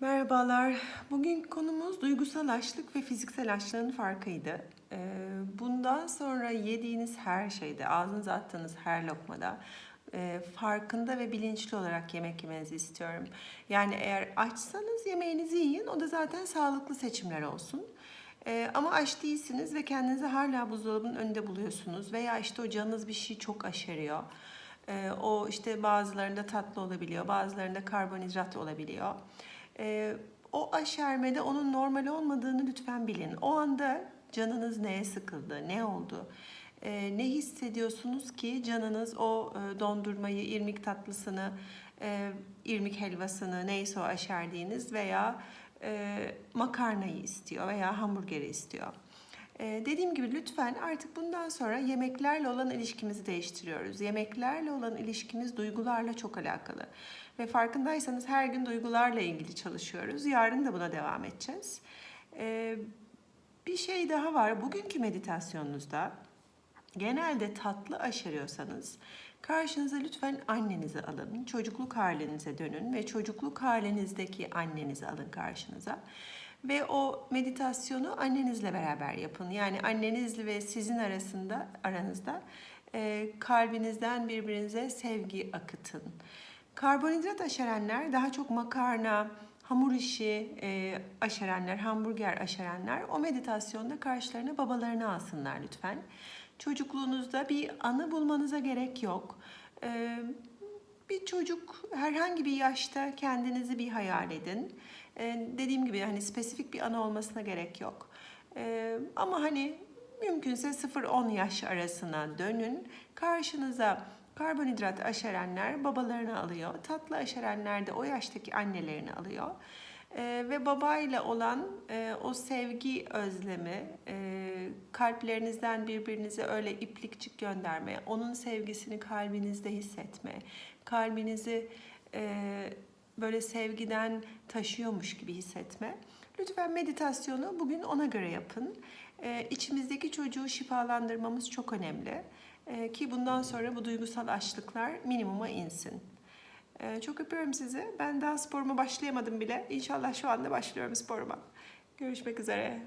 Merhabalar. Bugün konumuz duygusal açlık ve fiziksel açlığın farkıydı. Ee, Bundan sonra yediğiniz her şeyde, ağzınıza attığınız her lokmada e, farkında ve bilinçli olarak yemek yemenizi istiyorum. Yani eğer açsanız yemeğinizi yiyin, o da zaten sağlıklı seçimler olsun. Ee, ama aç değilsiniz ve kendinizi hala buzdolabının önünde buluyorsunuz veya işte o canınız bir şey çok aşeriyor. Ee, o işte bazılarında tatlı olabiliyor, bazılarında karbonhidrat olabiliyor. Ee, o aşermede onun normal olmadığını lütfen bilin. O anda canınız neye sıkıldı, ne oldu? Ee, ne hissediyorsunuz ki canınız o e, dondurmayı, irmik tatlısını, e, irmik helvasını neyse o aşerdiğiniz veya e, makarnayı istiyor veya hamburgeri istiyor. Ee, dediğim gibi lütfen artık bundan sonra yemeklerle olan ilişkimizi değiştiriyoruz. Yemeklerle olan ilişkimiz duygularla çok alakalı. Ve farkındaysanız her gün duygularla ilgili çalışıyoruz. Yarın da buna devam edeceğiz. Ee, bir şey daha var. Bugünkü meditasyonunuzda genelde tatlı aşırıyorsanız karşınıza lütfen annenizi alın. Çocukluk halinize dönün ve çocukluk halinizdeki annenizi alın karşınıza. Ve o meditasyonu annenizle beraber yapın. Yani annenizle ve sizin arasında aranızda e, kalbinizden birbirinize sevgi akıtın. Karbonhidrat aşerenler daha çok makarna, hamur işi e, aşerenler, hamburger aşerenler o meditasyonda karşılarına babalarını alsınlar lütfen. Çocukluğunuzda bir anı bulmanıza gerek yok. E, bir çocuk herhangi bir yaşta kendinizi bir hayal edin. Ee, dediğim gibi hani spesifik bir anı olmasına gerek yok. Ee, ama hani mümkünse 0-10 yaş arasına dönün. Karşınıza karbonhidrat aşerenler babalarını alıyor. Tatlı aşerenler de o yaştaki annelerini alıyor. Ee, ve babayla olan e, o sevgi özlemi, e, kalplerinizden birbirinize öyle iplikçik gönderme, onun sevgisini kalbinizde hissetme, kalbinizi e, böyle sevgiden taşıyormuş gibi hissetme. Lütfen meditasyonu bugün ona göre yapın. E, içimizdeki çocuğu şifalandırmamız çok önemli. E, ki bundan sonra bu duygusal açlıklar minimuma insin. Ee, çok öpüyorum sizi. Ben daha sporuma başlayamadım bile. İnşallah şu anda başlıyorum sporuma. Görüşmek üzere.